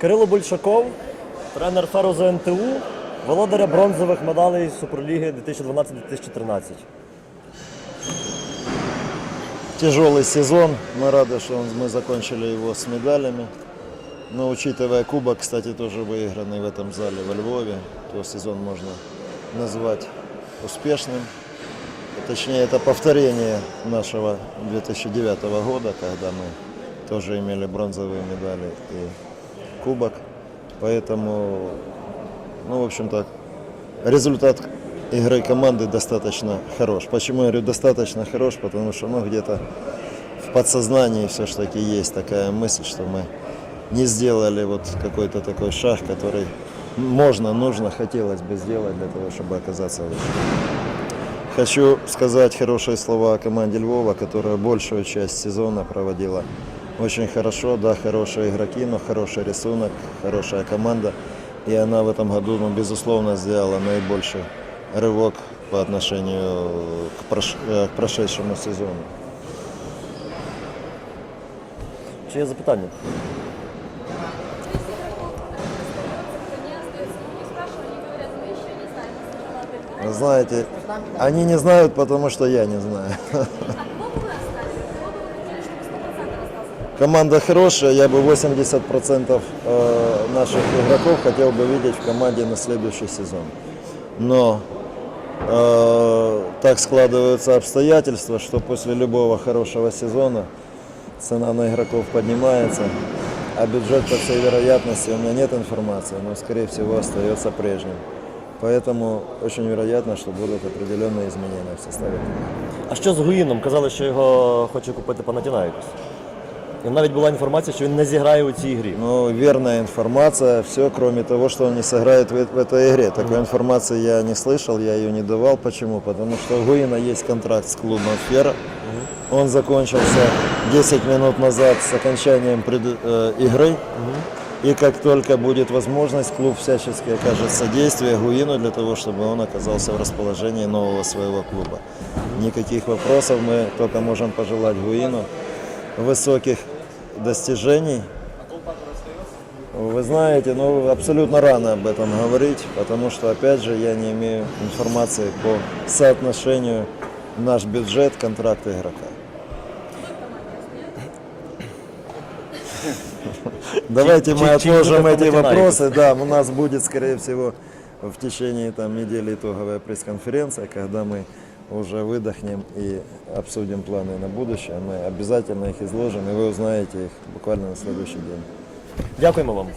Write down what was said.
Кирило Большаков, тренер Ферозу НТУ, володаря бронзових медалей Суперліги 2012-2013. Тяжелый сезон. Мы рады, что он- мы закончили его с медалями. Но учитывая кубок, кстати, тоже выигранный в этом зале во Львове, то сезон можно назвать успешным. Точнее, это повторение нашего 2009 года, когда мы тоже имели бронзовые медали и кубок. Поэтому, ну, в общем-то, результат игры команды достаточно хорош. Почему я говорю достаточно хорош? Потому что ну, где-то в подсознании все-таки есть такая мысль, что мы не сделали вот какой-то такой шаг, который можно, нужно, хотелось бы сделать для того, чтобы оказаться выше. Хочу сказать хорошие слова о команде Львова, которая большую часть сезона проводила очень хорошо. Да, хорошие игроки, но хороший рисунок, хорошая команда. И она в этом году, ну, безусловно, сделала наибольший рывок по отношению к, прош- э, к прошедшему сезону. Чи є запитання? Знаете, они не знают, потому что я не знаю. Команда хорошая, я бы 80% э, наших игроков хотел бы видеть в команде на следующий сезон. Но э, так складываются обстоятельства, что после любого хорошего сезона цена на игроков поднимается, а бюджет, по всей вероятности, у меня нет информации, но, скорее всего, остается прежним. Поэтому очень вероятно, что будут определенные изменения в составе команды. А що з Гуїном? Казали, що його хоче купити Панатінаїкос. І навіть була інформація, що він не зіграє у цій грі. Ну, верная информация, все, кроме того, что он не сыграет в, в этой игре. Такой информации я не слышал, я ее не давал. Почему? Потому что у Гуина есть контракт с клубом «Фера». Он закончился 10 минут назад с окончанием пред- э, игры. И как только будет возможность, клуб всячески окажет содействие Гуину для того, чтобы он оказался в расположении нового своего клуба. Никаких вопросов, мы только можем пожелать Гуину высоких достижений. Вы знаете, ну абсолютно рано об этом говорить, потому что, опять же, я не имею информации по соотношению наш бюджет, контракт игрока. Давайте мы отложим эти вопросы. Да, у нас будет, скорее всего, в течение там, недели итоговая пресс-конференция, когда мы уже выдохнем и обсудим планы на будущее. Мы обязательно их изложим, и вы узнаете их буквально на следующий день. Дякуємо вам.